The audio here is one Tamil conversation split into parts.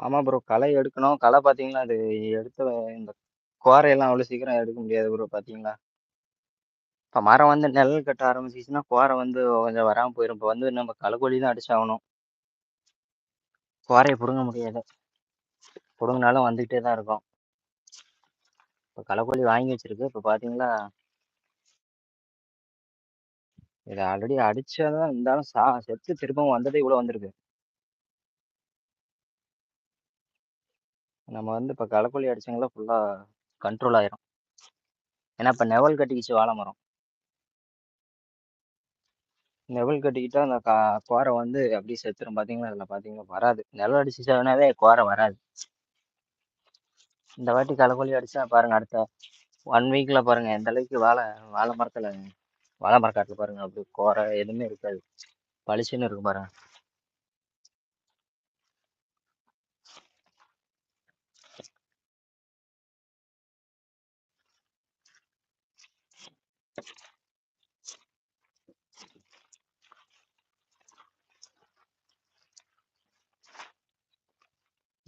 ஆமா ப்ரோ. களை எடுக்கணும். களை பார்த்தீங்கன்னா, அது எடுத்த இந்த கோரையெல்லாம் அவ்வளோ சீக்கிரம் எடுக்க முடியாது ப்ரோ பார்த்தீங்கன்னா இப்ப மரம் வந்து நிழல் கட்ட ஆரம்பிச்சுச்சுன்னா, கோர வந்து கொஞ்சம் வராம போயிரும். இப்ப வந்து நம்ம களக்கொல்லி தான் அடிச்சாகணும். கோரைய புடுங்க முடியாது. புடுங்குனாலும் வந்துகிட்டே தான் இருக்கும். இப்ப களக்கொல்லி வாங்கி வச்சிருக்கு. இப்ப பார்த்தீங்களா இத ஆல்ரெடி அடிச்சா தான் இருந்தாலும் சா செத்து திரும்பவும் வந்ததே இவ்வளோ வந்திருக்கு. நம்ம வந்து இப்போ களைக்கொல்லி அடிச்சவங்கள ஃபுல்லாக கண்ட்ரோல் ஆயிரும். ஏன்னா, இப்போ நெவல் கட்டிக்கிச்சு வாழை மரம். நெவல் கட்டிக்கிட்டா அந்த கா கோரை வந்து அப்படியே செத்துரும். பார்த்தீங்களா, அதில் பார்த்தீங்கன்னா வராது. நிழல் அடிச்சுச்சாவே கோரை வராது. இந்த வாட்டி களைக்கொல்லி அடிச்சா பாருங்க, அடுத்த ஒன் வீக்ல பாருங்க எந்த அளவுக்கு வாழை வாழை மரத்தில் வாழை மரக்காட்டில் பாருங்க அப்படி கோரை எதுவுமே இருக்காது. பளிச்சுன்னு இருக்கும் பாருங்க.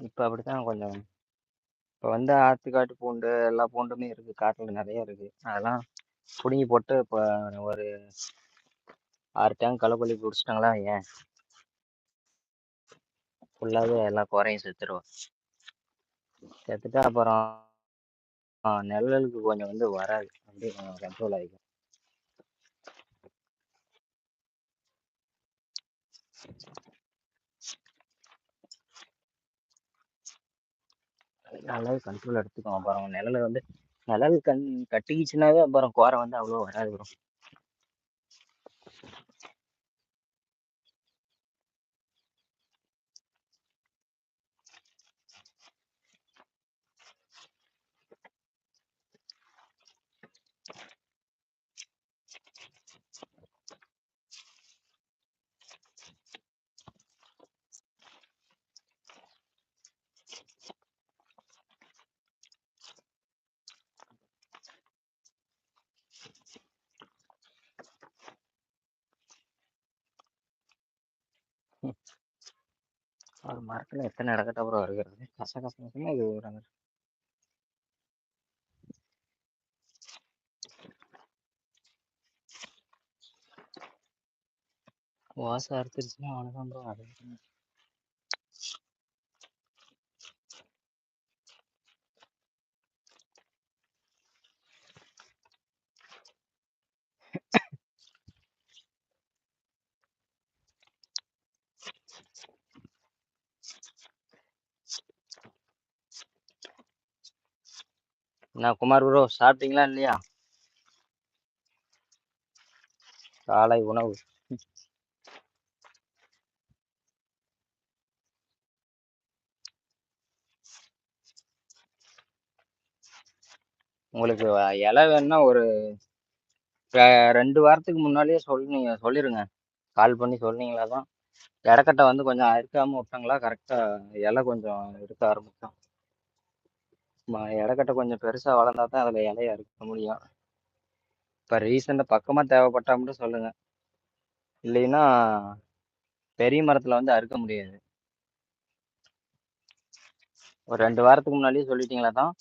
இப்போ அப்படித்தான் கொஞ்சம் இப்போ வந்து ஆத்துக்காட்டு பூண்டு, எல்லா பூண்டுமே இருக்கு. காட்டில் நிறைய இருக்குது அதெல்லாம் பிடுங்கி போட்டு இப்போ ஒரு ஆறு டேங்க் களைக்கொல்லி பிடிச்சிட்டாங்களா ஏன் ஃபுல்லாகவே எல்லா குறையும் செத்துருவோம் செத்துட்டா அப்புறம் ஆ நிழலுக்கு கொஞ்சம் வந்து வராது. அப்படியே கொஞ்சம் கண்ட்ரோல் ஆயிக்கும். நல்லா கண்ட்ரோல் எடுத்துக்கும். அப்புறம் நிழல் வந்து நிழல் கண் கட்டிக்கிச்சுனாவே அப்புறம் கோரை வந்து அவ்வளோ வராது ப்ரோ. ஒரு மரத்துல எத்தனை இடக்கட்ட ப்ரோ இருக்கிறது? கச கச கசன்னு இது ஒரு வாசம் அறுத்துருச்சுன்னா அவ்வளோதான் ப்ரோ. அது என்ன குமார் ப்ரோ சாப்பிட்டீங்களா இல்லையா? காலை உணவு. உங்களுக்கு இலை வேணும்னா ஒரு ரெண்டு வாரத்துக்கு முன்னாடியே சொன்னீங்க சொல்லிருங்க. கால் பண்ணி சொன்னீங்களா தான் இடக்கட்ட வந்து கொஞ்சம் அறுக்காமல் விட்டாங்களா கரெக்டாக இலை கொஞ்சம் இருக்க ஆரம்பிக்கும். இடக்கட்ட கொஞ்சம் பெருசா வளர்ந்தா தான் அதுல இலைய அறுக்க முடியும். இப்ப ரீசெண்டாக பக்கமா தேவைப்பட்டா மட்டும் சொல்லுங்க. இல்லைன்னா பெரிய மரத்துல வந்து அறுக்க முடியாது. ஒரு ரெண்டு வாரத்துக்கு முன்னாடியே சொல்லிட்டீங்களா தான்?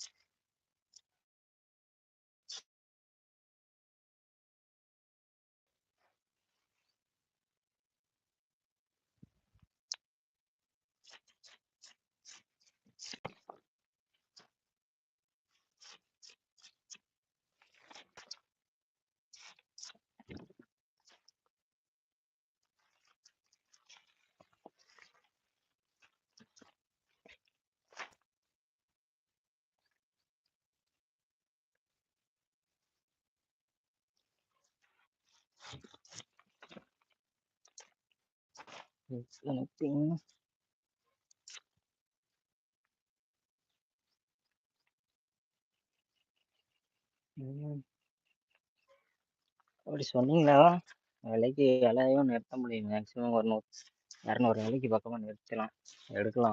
Disconnecting. ம். அப்படி சொன்னீங்களா விலைக்கு விலையும் நிறுத்த முடியும். மேக்ஸிமம் ஒரு நூ 200 இலைக்கு பக்கமா நிறுத்தலாம். எடுக்கலாம்.